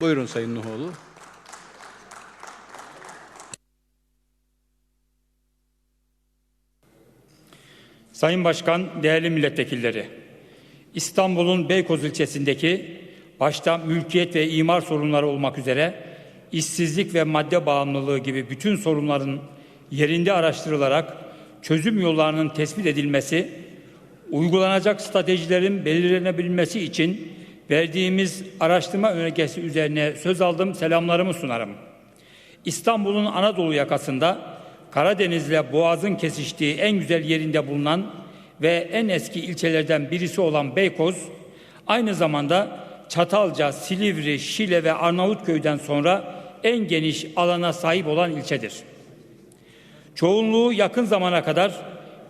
Buyurun Sayın Nuhoğlu. Sayın Başkan, değerli milletvekilleri, İstanbul'un Beykoz ilçesindeki başta mülkiyet ve imar sorunları olmak üzere işsizlik ve madde bağımlılığı gibi bütün sorunların yerinde araştırılarak çözüm yollarının tespit edilmesi, uygulanacak stratejilerin belirlenebilmesi için verdiğimiz araştırma önergesi üzerine söz aldım, selamlarımı sunarım. İstanbul'un Anadolu yakasında Karadeniz'le Boğaz'ın kesiştiği en güzel yerinde bulunan ve en eski ilçelerden birisi olan Beykoz, aynı zamanda Çatalca, Silivri, Şile ve Arnavutköy'den sonra en geniş alana sahip olan ilçedir. Çoğunluğu yakın zamana kadar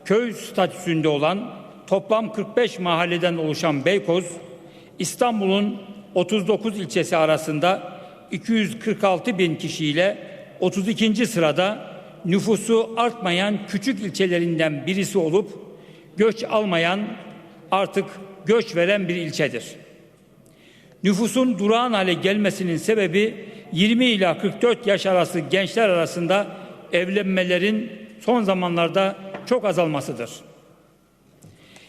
köy statüsünde olan toplam 45 mahalleden oluşan Beykoz, İstanbul'un 39 ilçesi arasında 246 bin kişiyle 32. sırada nüfusu artmayan küçük ilçelerinden birisi olup göç almayan artık göç veren bir ilçedir. Nüfusun durağan hale gelmesinin sebebi 20 ila 44 yaş arası gençler arasında evlenmelerin son zamanlarda çok azalmasıdır.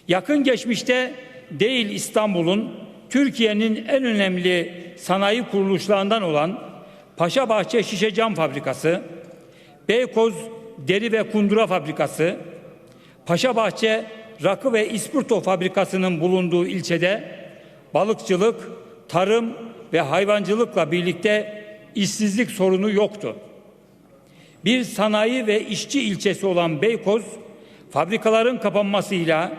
Yakın geçmişte değil İstanbul'un Türkiye'nin en önemli sanayi kuruluşlarından olan Paşabahçe Şişe Cam Fabrikası, Beykoz Deri ve Kundura Fabrikası, Paşabahçe Rakı ve İspirto Fabrikası'nın bulunduğu ilçede balıkçılık, tarım ve hayvancılıkla birlikte işsizlik sorunu yoktu. Bir sanayi ve işçi ilçesi olan Beykoz, fabrikaların kapanmasıyla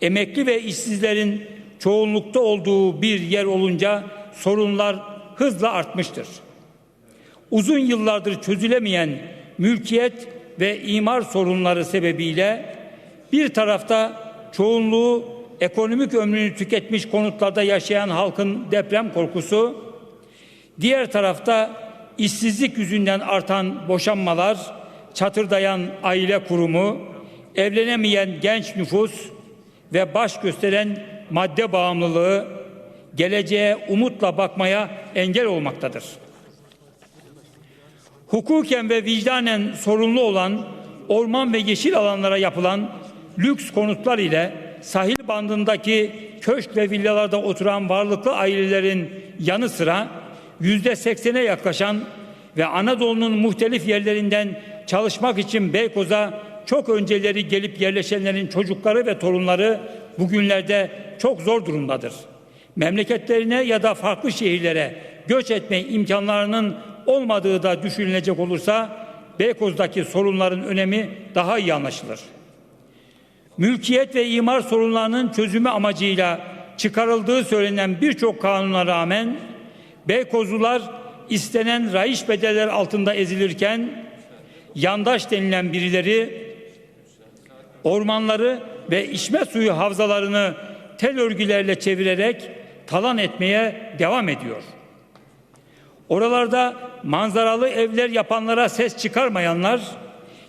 emekli ve işsizlerin çoğunlukta olduğu bir yer olunca sorunlar hızla artmıştır. Uzun yıllardır çözülemeyen mülkiyet ve imar sorunları sebebiyle bir tarafta çoğunluğu ekonomik ömrünü tüketmiş konutlarda yaşayan halkın deprem korkusu, diğer tarafta işsizlik yüzünden artan boşanmalar, çatırdayan aile kurumu, evlenemeyen genç nüfus ve baş gösteren madde bağımlılığı geleceğe umutla bakmaya engel olmaktadır. Hukuken ve vicdanen sorunlu olan orman ve yeşil alanlara yapılan lüks konutlar ile sahil bandındaki köşk ve villalarda oturan varlıklı ailelerin yanı sıra yüzde seksene yaklaşan ve Anadolu'nun muhtelif yerlerinden çalışmak için Beykoz'a çok önceleri gelip yerleşenlerin çocukları ve torunları bugünlerde çok zor durumdadır. Memleketlerine ya da farklı şehirlere göç etme imkanlarının olmadığı da düşünülecek olursa Beykoz'daki sorunların önemi daha iyi anlaşılır. Mülkiyet ve imar sorunlarının çözümü amacıyla çıkarıldığı söylenen birçok kanuna rağmen Beykozlular istenen rayiç bedeller altında ezilirken yandaş denilen birileri ormanları ve içme suyu havzalarını tel örgülerle çevirerek talan etmeye devam ediyor. Oralarda manzaralı evler yapanlara ses çıkarmayanlar,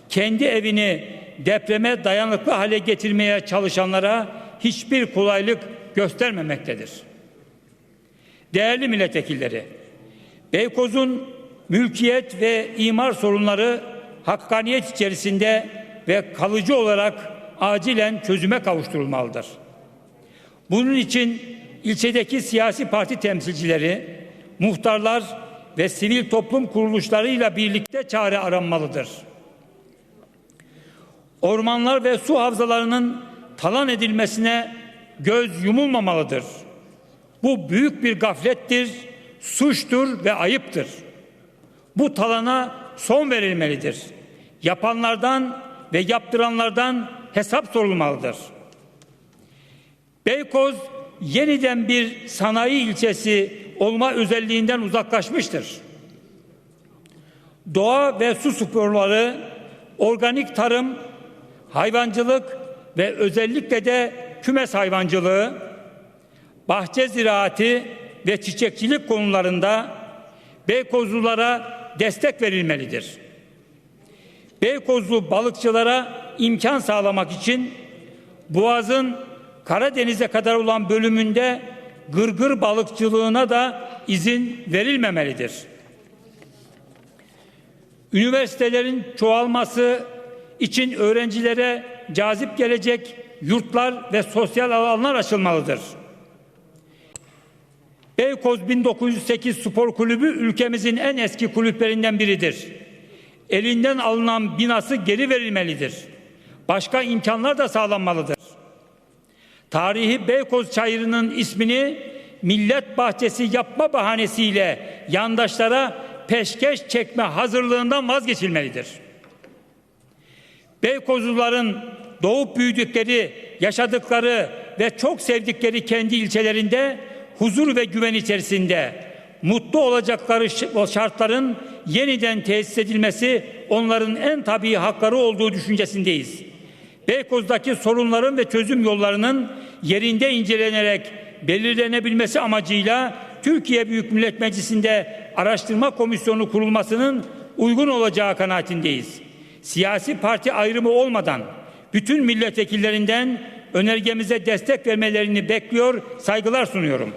kendi evini depreme dayanıklı hale getirmeye çalışanlara hiçbir kolaylık göstermemektedir. Değerli milletvekilleri, Beykoz'un mülkiyet ve imar sorunları hakkaniyet içerisinde ve kalıcı olarak acilen çözüme kavuşturulmalıdır. Bunun için ilçedeki siyasi parti temsilcileri, muhtarlar ve sivil toplum kuruluşlarıyla birlikte çare aranmalıdır. Ormanlar ve su havzalarının talan edilmesine göz yumulmamalıdır. Bu büyük bir gaflettir, suçtur ve ayıptır. Bu talana son verilmelidir. Yapanlardan ve yaptıranlardan hesap sorulmalıdır. Beykoz yeniden bir sanayi ilçesi olma özelliğinden uzaklaşmıştır. Doğa ve su sporları, organik tarım, hayvancılık ve özellikle de kümes hayvancılığı, bahçe ziraati ve çiçekçilik konularında Beykozlulara destek verilmelidir. Beykozlu balıkçılara imkan sağlamak için Boğaz'ın Karadeniz'e kadar olan bölümünde gırgır balıkçılığına da izin verilmemelidir. Üniversitelerin çoğalması için öğrencilere cazip gelecek yurtlar ve sosyal alanlar açılmalıdır. Beykoz 1908 Spor Kulübü ülkemizin en eski kulüplerinden biridir. Elinden alınan binası geri verilmelidir. Başka imkanlar da sağlanmalıdır. Tarihi Beykoz Çayırı'nın ismini millet bahçesi yapma bahanesiyle yandaşlara peşkeş çekme hazırlığından vazgeçilmelidir. Beykozluların doğup büyüdükleri, yaşadıkları ve çok sevdikleri kendi ilçelerinde huzur ve güven içerisinde mutlu olacakları şartların yeniden tesis edilmesi onların en tabii hakları olduğu düşüncesindeyiz. Beykoz'daki sorunların ve çözüm yollarının yerinde incelenerek belirlenebilmesi amacıyla Türkiye Büyük Millet Meclisi'nde araştırma komisyonu kurulmasının uygun olacağı kanaatindeyiz. Siyasi parti ayrımı olmadan bütün milletvekillerinden önergemize destek vermelerini bekliyor, saygılar sunuyorum.